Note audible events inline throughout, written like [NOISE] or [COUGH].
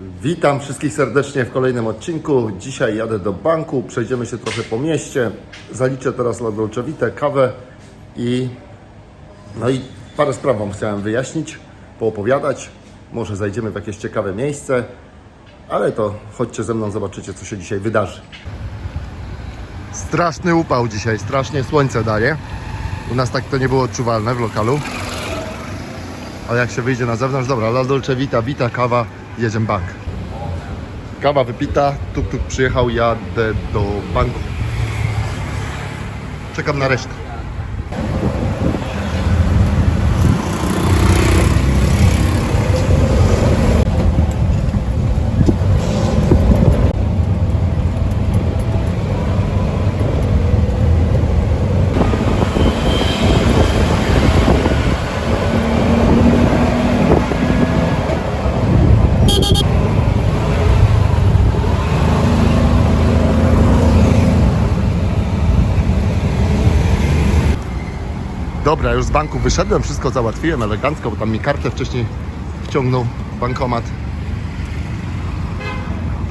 Witam wszystkich serdecznie w kolejnym odcinku. Dzisiaj jadę do banku, przejdziemy się trochę po mieście. Zaliczę teraz La kawę i no i parę spraw Wam chciałem wyjaśnić, poopowiadać. Może zajdziemy w jakieś ciekawe miejsce, ale to chodźcie ze mną, zobaczycie co się dzisiaj wydarzy. Straszny upał dzisiaj, strasznie słońce daje. U nas tak to nie było odczuwalne w lokalu. Ale jak się wyjdzie na zewnątrz, dobra, La Dolce Vita, Vita, kawa, jedziemy bank. Kawa wypita, tuk tuk przyjechał, jadę do banku. Czekam na resztę. Dobra, już z banku wyszedłem, wszystko załatwiłem elegancko, bo tam mi kartę wcześniej wciągnął bankomat.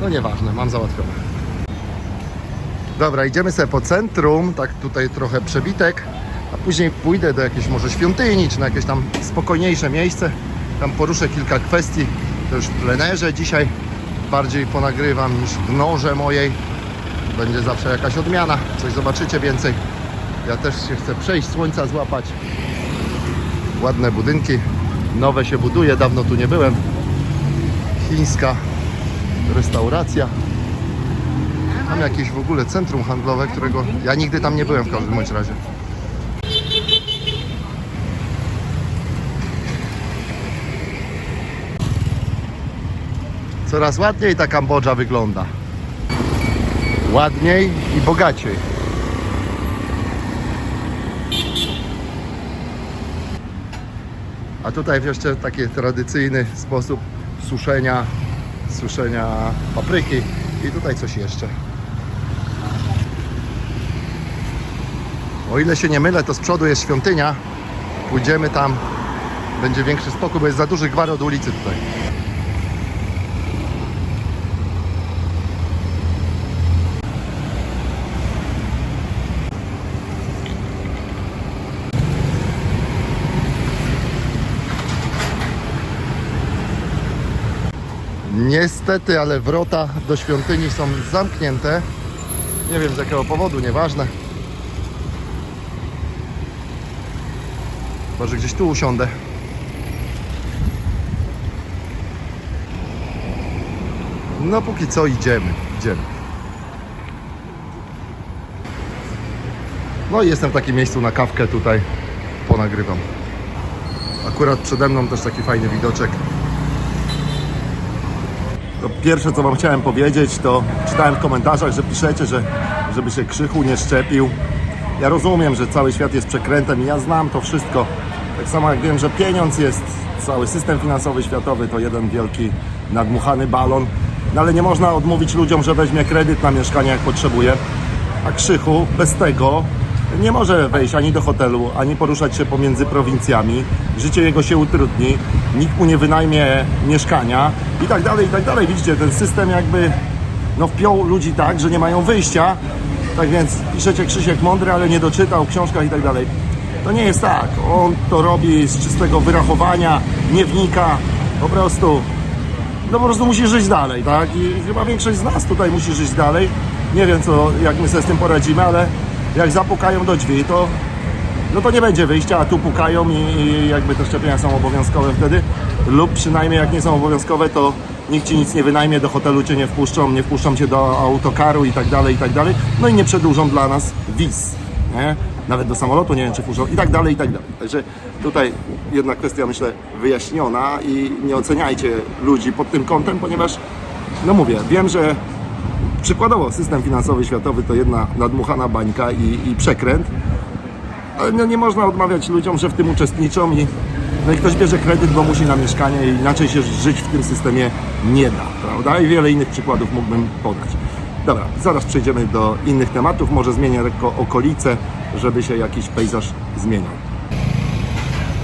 No nieważne, mam załatwione. Dobra, idziemy sobie po centrum, tak tutaj trochę przebitek, a później pójdę do jakiejś może świątyni, czy na jakieś tam spokojniejsze miejsce. Tam poruszę kilka kwestii, to już w plenerze dzisiaj bardziej ponagrywam niż w noże mojej. Będzie zawsze jakaś odmiana, coś zobaczycie więcej. Ja też się chcę przejść, słońca złapać. Ładne budynki, nowe się buduje, dawno tu nie byłem. Chińska restauracja. Tam jakieś w ogóle centrum handlowe, którego ja nigdy tam nie byłem w każdym bądź razie. Coraz ładniej ta Kambodża wygląda. Ładniej i bogaciej. A tutaj jeszcze taki tradycyjny sposób suszenia, suszenia papryki i tutaj coś jeszcze. O ile się nie mylę, to z przodu jest świątynia. Pójdziemy tam, będzie większy spokój, bo jest za duży gwar od ulicy tutaj. Niestety, ale wrota do świątyni są zamknięte. Nie wiem z jakiego powodu, nieważne. Może gdzieś tu usiądę. No póki co idziemy, idziemy. No i jestem w takim miejscu na kawkę tutaj. Ponagrywam. Akurat przede mną też taki fajny widoczek. Pierwsze, co Wam chciałem powiedzieć, to czytałem w komentarzach, że piszecie, że żeby się krzychu nie szczepił. Ja rozumiem, że cały świat jest przekrętem i ja znam to wszystko. Tak samo jak wiem, że pieniądz jest, cały system finansowy światowy to jeden wielki nadmuchany balon. No ale nie można odmówić ludziom, że weźmie kredyt na mieszkanie jak potrzebuje. A krzychu bez tego nie może wejść ani do hotelu, ani poruszać się pomiędzy prowincjami. Życie jego się utrudni, nikt mu nie wynajmie mieszkania i tak dalej, i tak dalej. Widzicie, ten system jakby no, wpiął ludzi tak, że nie mają wyjścia. Tak więc piszecie Krzysiek mądry, ale nie doczytał w książkach i tak dalej. To nie jest tak. On to robi z czystego wyrachowania, nie wnika. Po prostu no po prostu musi żyć dalej, tak? I chyba większość z nas tutaj musi żyć dalej. Nie wiem, co, jak my sobie z tym poradzimy, ale jak zapukają do drzwi, to no to nie będzie wyjścia, a tu pukają i, i jakby te szczepienia są obowiązkowe wtedy. Lub przynajmniej jak nie są obowiązkowe, to nikt ci nic nie wynajmie, do hotelu cię nie wpuszczą, nie wpuszczą cię do autokaru i tak dalej, i tak dalej. No i nie przedłużą dla nas wiz, nie? Nawet do samolotu nie wiem, czy wpuszczą i tak dalej, i tak dalej. Także tutaj jedna kwestia, myślę, wyjaśniona i nie oceniajcie ludzi pod tym kątem, ponieważ, no mówię, wiem, że przykładowo system finansowy światowy to jedna nadmuchana bańka i, i przekręt, ale no nie można odmawiać ludziom, że w tym uczestniczą i no i ktoś bierze kredyt, bo musi na mieszkanie i inaczej się żyć w tym systemie nie da, prawda? I wiele innych przykładów mógłbym podać. Dobra, zaraz przejdziemy do innych tematów, może zmienię lekko okolice, żeby się jakiś pejzaż zmieniał.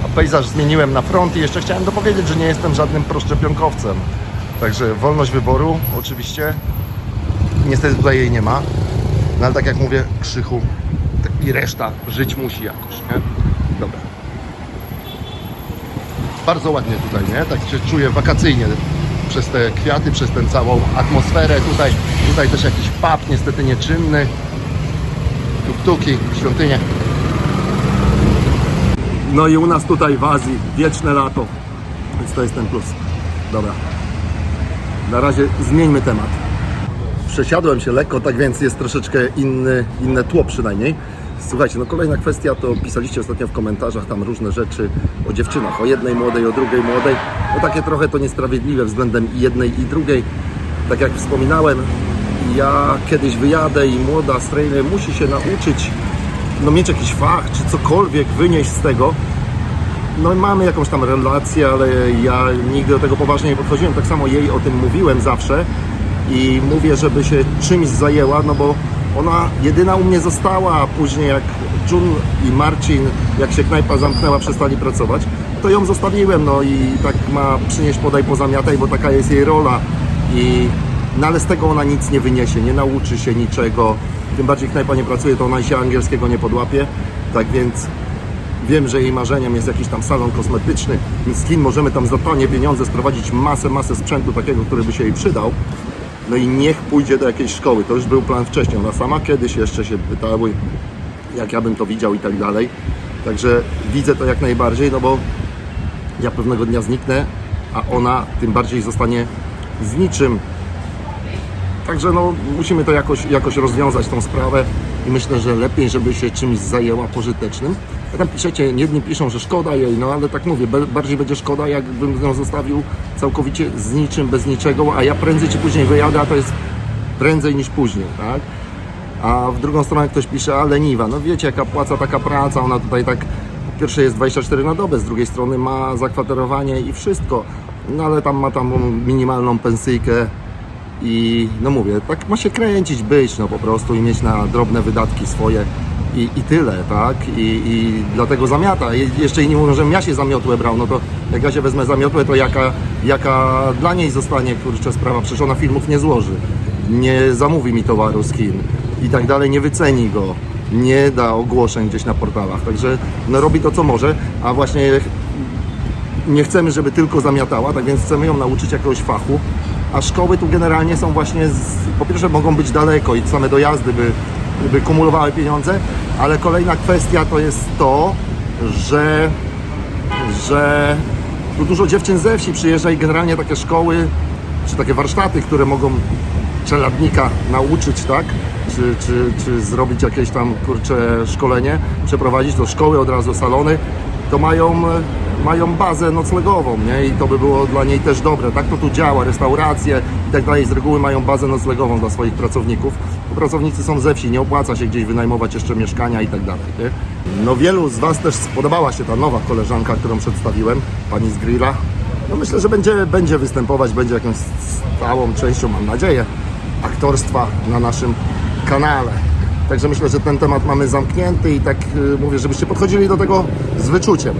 A pejzaż zmieniłem na front i jeszcze chciałem dopowiedzieć, że nie jestem żadnym proszczepionkowcem. Także wolność wyboru oczywiście. Niestety tutaj jej nie ma. No ale tak jak mówię, krzychu i reszta żyć musi jakoś, nie? Dobra. Bardzo ładnie tutaj, nie? Tak się czuję wakacyjnie przez te kwiaty, przez tę całą atmosferę. Tutaj, tutaj też jakiś pub, niestety nieczynny. Tuk-tuki, świątynie. No i u nas tutaj w Azji wieczne lato, więc to jest ten plus. Dobra. Na razie zmieńmy temat. Przesiadłem się lekko, tak więc jest troszeczkę inny, inne tło przynajmniej. Słuchajcie, no kolejna kwestia to pisaliście ostatnio w komentarzach tam różne rzeczy o dziewczynach, o jednej młodej, o drugiej młodej. No takie trochę to niesprawiedliwe względem i jednej i drugiej. Tak jak wspominałem, ja kiedyś wyjadę i młoda strejner musi się nauczyć, no mieć jakiś fach, czy cokolwiek wynieść z tego. No mamy jakąś tam relację, ale ja nigdy do tego poważnie nie podchodziłem. Tak samo jej o tym mówiłem zawsze i mówię, żeby się czymś zajęła, no bo ona jedyna u mnie została, a później jak Jun i Marcin, jak się knajpa zamknęła, przestali pracować, to ją zostawiłem, no i tak ma przynieść, podaj, pozamiataj, bo taka jest jej rola i no ale z tego ona nic nie wyniesie, nie nauczy się niczego, tym bardziej knajpa nie pracuje, to ona się angielskiego nie podłapie, tak więc Wiem, że jej marzeniem jest jakiś tam salon kosmetyczny, więc z Chin możemy tam za tanie pieniądze sprowadzić masę, masę sprzętu takiego, który by się jej przydał. No i niech pójdzie do jakiejś szkoły. To już był plan wcześniej. Ona sama kiedyś jeszcze się pytały, jak ja bym to widział i tak dalej. Także widzę to jak najbardziej, no bo ja pewnego dnia zniknę, a ona tym bardziej zostanie z niczym. Także no, musimy to jakoś, jakoś rozwiązać tą sprawę i myślę, że lepiej, żeby się czymś zajęła pożytecznym. Tam piszecie, jedni piszą, że szkoda jej, no ale tak mówię, bardziej będzie szkoda, jakbym ją zostawił całkowicie z niczym, bez niczego, a ja prędzej czy później wyjadę, a to jest prędzej niż później, tak? A w drugą stronę ktoś pisze, a leniwa. No wiecie, jaka płaca, taka praca, ona tutaj tak po pierwsze jest 24 na dobę, z drugiej strony ma zakwaterowanie i wszystko. No ale tam ma tam minimalną pensyjkę i no mówię, tak ma się kręcić, być no po prostu i mieć na drobne wydatki swoje i, i tyle, tak? I, I dlatego zamiata. Je, jeszcze inni mówią, że ja się zamiotłe brał, no to jak ja się wezmę zamiotłe, to jaka, jaka dla niej zostanie, kurczę, sprawa, przecież ona filmów nie złoży, nie zamówi mi towaru z Chin i tak dalej, nie wyceni go, nie da ogłoszeń gdzieś na portalach, także no robi to co może, a właśnie nie chcemy, żeby tylko zamiatała, tak więc chcemy ją nauczyć jakiegoś fachu, a szkoły tu generalnie są właśnie, z, po pierwsze mogą być daleko i same dojazdy by, by kumulowały pieniądze, ale kolejna kwestia to jest to, że, że tu dużo dziewczyn ze wsi przyjeżdża i generalnie takie szkoły, czy takie warsztaty, które mogą czeladnika nauczyć, tak? Czy, czy, czy zrobić jakieś tam, kurcze, szkolenie, przeprowadzić do szkoły, od razu salony, to mają, mają bazę noclegową, nie? I to by było dla niej też dobre. Tak to tu działa, restauracje i tak dalej z reguły mają bazę noclegową dla swoich pracowników. Pracownicy są ze wsi, nie opłaca się gdzieś wynajmować jeszcze mieszkania i tak dalej, nie? No wielu z Was też spodobała się ta nowa koleżanka, którą przedstawiłem, pani z Grilla. No myślę, że będzie, będzie występować, będzie jakąś stałą częścią, mam nadzieję, aktorstwa na naszym kanale. Także myślę, że ten temat mamy zamknięty i tak y, mówię, żebyście podchodzili do tego z wyczuciem.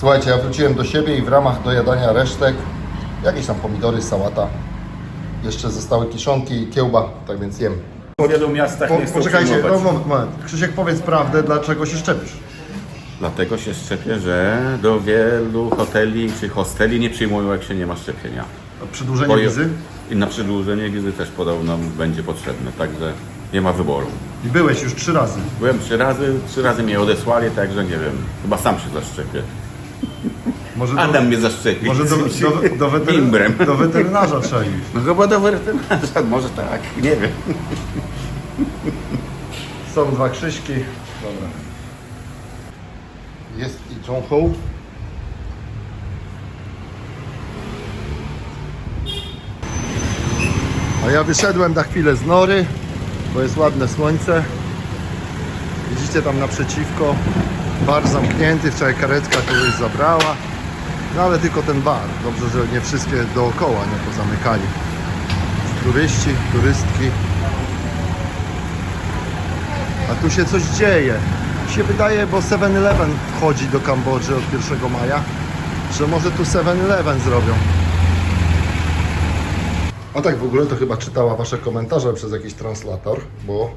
Słuchajcie, ja wróciłem do siebie i w ramach dojadania resztek, jakieś tam pomidory, sałata, jeszcze zostały kiszonki i kiełba, tak więc jem. W wielu miastach Po, nie chcą poczekajcie, no, moment, moment. Krzysiek, powiedz prawdę, dlaczego się szczepisz? Dlatego się szczepię, że do wielu hoteli czy hosteli nie przyjmują, jak się nie ma szczepienia. Przedłużenie Boję- wizy? I na przedłużenie wizy też podobno będzie potrzebne, także nie ma wyboru. I byłeś już trzy razy. Byłem trzy razy, trzy razy mnie odesłali, także nie wiem, chyba sam się zaszczepię. Może do, Adam mnie zaszczepi. może do, do, do, wetery, Imbrem. do weterynarza trzeba iść. No chyba do weterynarza, może tak, nie wiem. Są dwa Krzyśki. Dobra. Jest i John Hope. A ja wyszedłem na chwilę z nory, bo jest ładne słońce. Widzicie tam naprzeciwko bar zamknięty, wczoraj karetka kogoś zabrała. No ale tylko ten bar. Dobrze, że nie wszystkie dookoła nie pozamykali. Turyści, turystki. A tu się coś dzieje. Mi się wydaje, bo 7-Eleven wchodzi do Kambodży od 1 maja, że może tu 7-Eleven zrobią. A tak w ogóle to chyba czytała Wasze komentarze przez jakiś translator, bo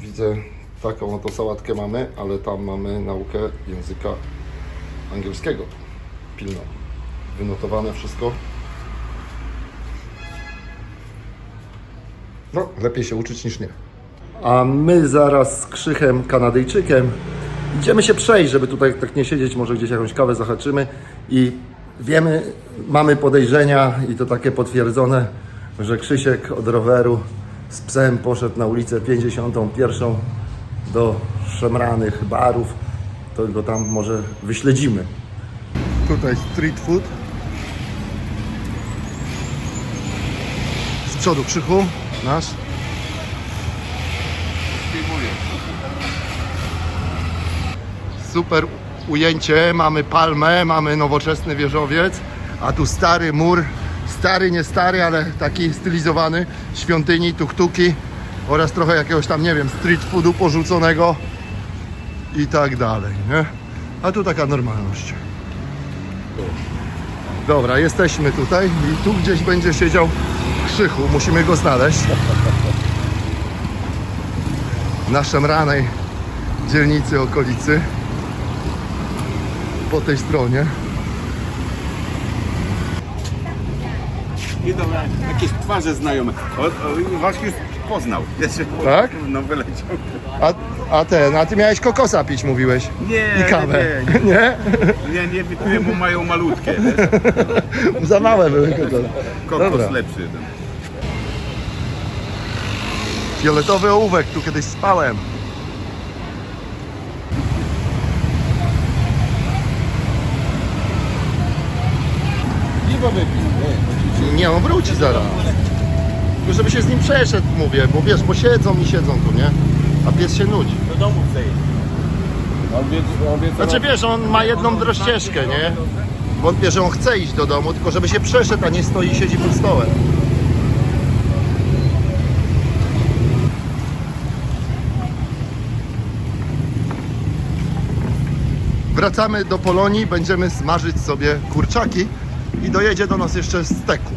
widzę taką oto sałatkę mamy, ale tam mamy naukę języka angielskiego. Pilno. Wynotowane wszystko. No, lepiej się uczyć niż nie. A my zaraz z Krzychem Kanadyjczykiem idziemy się przejść, żeby tutaj tak nie siedzieć, może gdzieś jakąś kawę zahaczymy i wiemy, mamy podejrzenia i to takie potwierdzone, że Krzysiek od roweru z psem poszedł na ulicę 51 do szemranych barów, to go tam może wyśledzimy. Tutaj street food. Z przodu Krzychu, nasz. Super ujęcie, mamy palmę, mamy nowoczesny wieżowiec, a tu stary mur, stary, nie stary, ale taki stylizowany, świątyni, tuktuki oraz trochę jakiegoś tam, nie wiem, street foodu porzuconego i tak dalej, nie? A tu taka normalność. Dobra, jesteśmy tutaj i tu gdzieś będzie siedział Krzychu, musimy go znaleźć. Na szemranej dzielnicy, okolicy. Po tej stronie. I dobra, jakieś twarze znajome. O, o, właśnie poznał. [LAUGHS] Jeszcze Tak? No wyleciał. A, a ten, a ty miałeś kokosa pić, mówiłeś. Nie, I kawę. nie, Nie? [LAUGHS] Nie, nie, nie, mu mają malutkie. wiesz. [LAUGHS] Za małe były kokosy. Kokos Dobra. lepszy. Ten. Fioletowy ołówek, tu kiedyś spałem. Piwo wypił. Nie, on wróci zaraz. Tylko żeby się z nim przeszedł, mówię, bo wiesz, bo siedzą i siedzą tu, nie? A pies się nudzi. Do domu chce iść. Znaczy wiesz, on ma jedną drościeżkę, nie? Wątpię, że on chce iść do domu, tylko żeby się przeszedł, a nie stoi i siedzi pod stołem. Wracamy do Polonii, będziemy smażyć sobie kurczaki i dojedzie do nas jeszcze steku.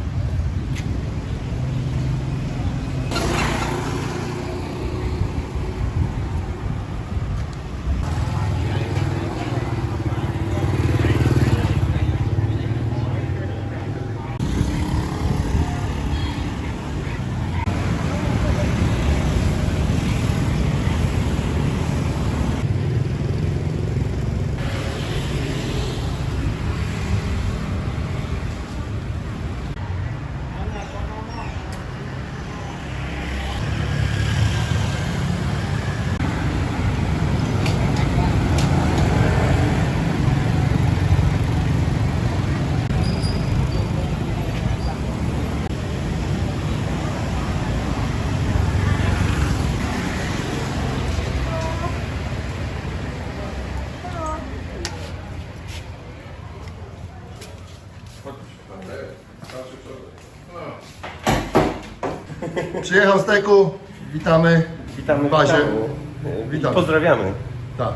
Przyjechał steku, witamy Witamy w bazie. witamy. Witamy. Pozdrawiamy. Tak.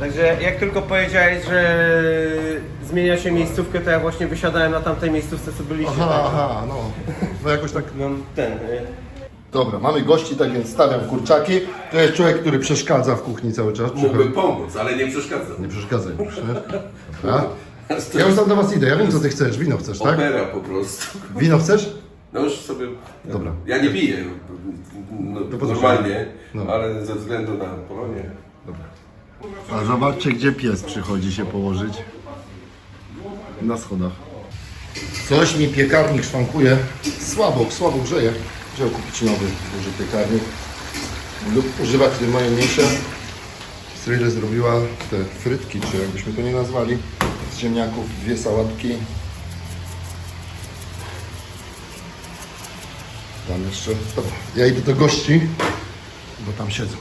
Także jak tylko powiedziałeś, że zmienia się miejscówkę, to ja właśnie wysiadałem na tamtej miejscówce, co byliście. Aha, także aha, no. No jakoś tak Mam ten. y, Dobra, mamy gości, tak więc stawiam kurczaki. To jest człowiek, który przeszkadza w kuchni cały czas. Mógłbym pomóc, ale nie przeszkadzam. Nie przeszkadzaj proszę. [LAUGHS] Dobra. Ja już tam do was idę, ja wiem co ty chcesz. Wino chcesz, tak? Opera po prostu. Wino chcesz? No już sobie... Dobra. Ja nie piję no, co normalnie, No. ale ze względu na Polonię. A zobaczcie, gdzie pies przychodzi się położyć. Na schodach. Coś mi piekarnik szwankuje. Słabo, słabo grzeje. Wziął kupić nowy, duży piekarnik. Lub używać tej mniejsze. Cyrille zrobiła te frytki, czy jakbyśmy to nie nazwali, z ziemniaków, dwie sałatki. Tam jeszcze. Dobra, ja idę do gości, bo tam siedzą.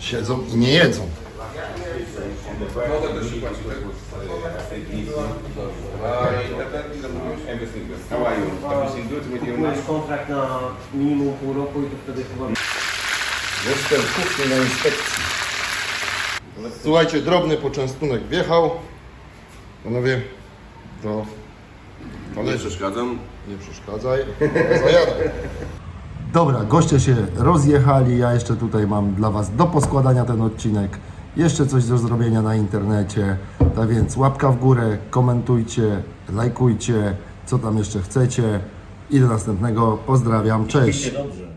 Siedzą i nie jedzą. Kupujesz kontrakt na minimum pół roku i to wtedy chyba... Jestem w kuchni na inspekcji. Słuchajcie, drobny poczęstunek wjechał. Panowie, do Nie przeszkadzam. Nie przeszkadzaj, [LAUGHS] zajadaj. Dobra, goście się rozjechali. Ja jeszcze tutaj mam dla Was do poskładania ten odcinek. Jeszcze coś do zrobienia na internecie. Tak więc łapka w górę, komentujcie, lajkujcie, co tam jeszcze chcecie. I do następnego. Pozdrawiam, cześć. dobrze.